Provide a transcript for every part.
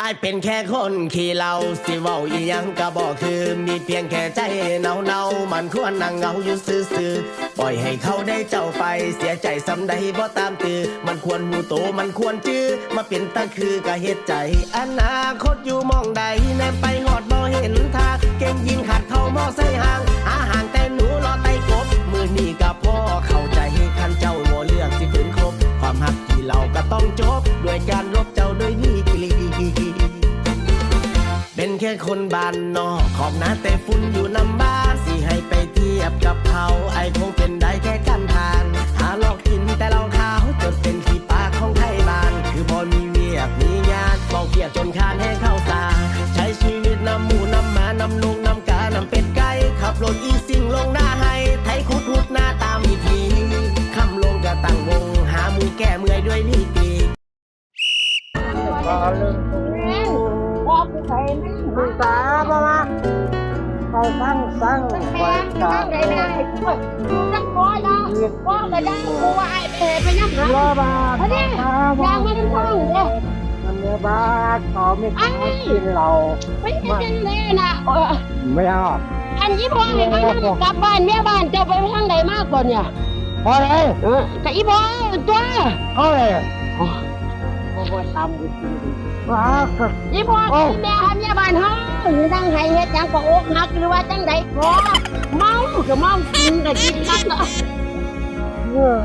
อายเป็นแค่คนขี่เหล้าสิเว้าอีหยังก็บอกคือมีเพียงแค่ใจเนาเนาๆมันควรนั่งเหงาอยู่ซื่อๆปล่อยให้เขาได้เจ้าไปเสียใจสำใดบ่ตามตือ มันควรหูโตมันควรจื้อมาเป็นตาคือกะเฮ็ดใจ อนาคตอยู่หมองใดแนมไป คนบ้านนอกขอบหน้าแต่ฝุ่นอยู่นำบ้านสิให้ไปเทียบกับเขาไอ้คงเป็นได้แค่กันทาน หาลอกกินแต่เราขาวจนเป็นขี้ปากของไทยบ้าน คือบ่มีเวียกมีงานเบาเกียกจนคานให้เข้าตา ใช้ชีวิตนำหมูนำหมานำลูกนำกานำเป็ดไก่ขับรถอีสิ่งลงหน้าให้ไทยคุดหุดหน้าตามวิธีคำลงก็ตั้งวง หาหมูแก้เมื่อยด้วยลีปีกพ่อผู้ ใครไม่มึงตาบ่าเขาสั่งสั่งแม่ไว้ไม่ตาได้ได้พ่อดูจังพ่อละพ่อก็ได้กูว่าไอ้เพไปยังหาล้อบาอันนี้ยางมาทั้งท้องเลยมันเนื้อบาเขาไม่ขอกินเราไม่ใช่จังเลยนะไม่เอาอันนี้พ่อให้เขานำกลับบ้านแม่บ้านจ้าไปทางใดมากก่อนเนี่ยพอเลยออกับอีพ่อตัวเอาเลย พ่อทำกูจริงมาก็อีพ่อแม่ทำแม่บ้านเฮาหรือตั้งให้เฮ็ดจังก็อกหักหรือว่าจังใดพ่อเมาก็เมากินก็กินกันเออ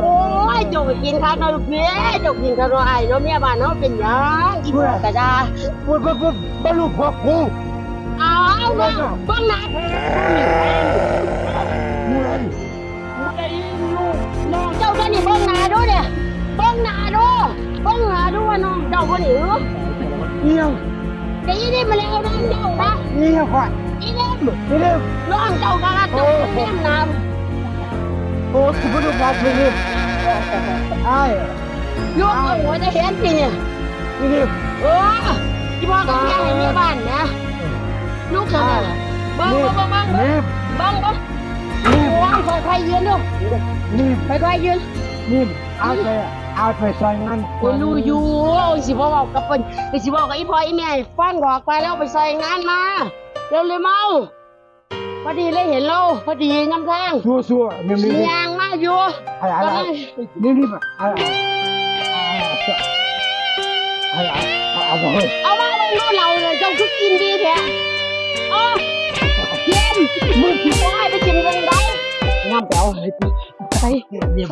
โอ้ยจกกินข้าวนาลูกเพี้ยจกกินข้าวนาไอ้เนาะเมียบ้านเนาเป็นหยังอีพ่อกระดาพูดพูดพูดบรรลุพกกูเอาเนาะเบิ่งหน้าน้องเจ้าก็นี่เบิ่งหน้าดูเนี่ย เบิ่งหาดูว่าน้องเจ้าบ่นี่เหรอเยี่ยมแต่อีนี่มาแล้วน้องเจ้านะเยี่ยมกว่าอีนี่นี่เร็วน้องเจ้าก็รักเจ้าแม่น้โอ้กูไม่รู้บอกเลยไอ้ำลูกเอาหัวจะเห็นสิเนี่ยนี่เร็วเออที่พ่อกับแม่ให้มีบ้านนะลูกเจ้าน่ะเบิ่งเบิ่งเบิ่งเบิ่งนี่บังบังวางค่อยๆยืนดูนี่ค่อยๆยืนนี่เอาไป เอาไปใส่งานกูรู้อยู่สิบ่บอกกับเพิ่นก็สิบอกกับอีพ่ออีแม่ฟังบอกไปแล้วไปใส่งานมาเร็วเลยเมาพอดีเลยเห็นเราพอดีน้ำทางชัวชัวนี่นี่ยางมาอยู่อะไรอะไรนี่นี่อะไรอะไรเอาไปเอามาลงดูเราเลยเจ้าคือกินดีแท้อ๋อเย็นมึงสิบ่ให้ไปกินกันได้น้ำเปล่าให้ พี่ไปเรี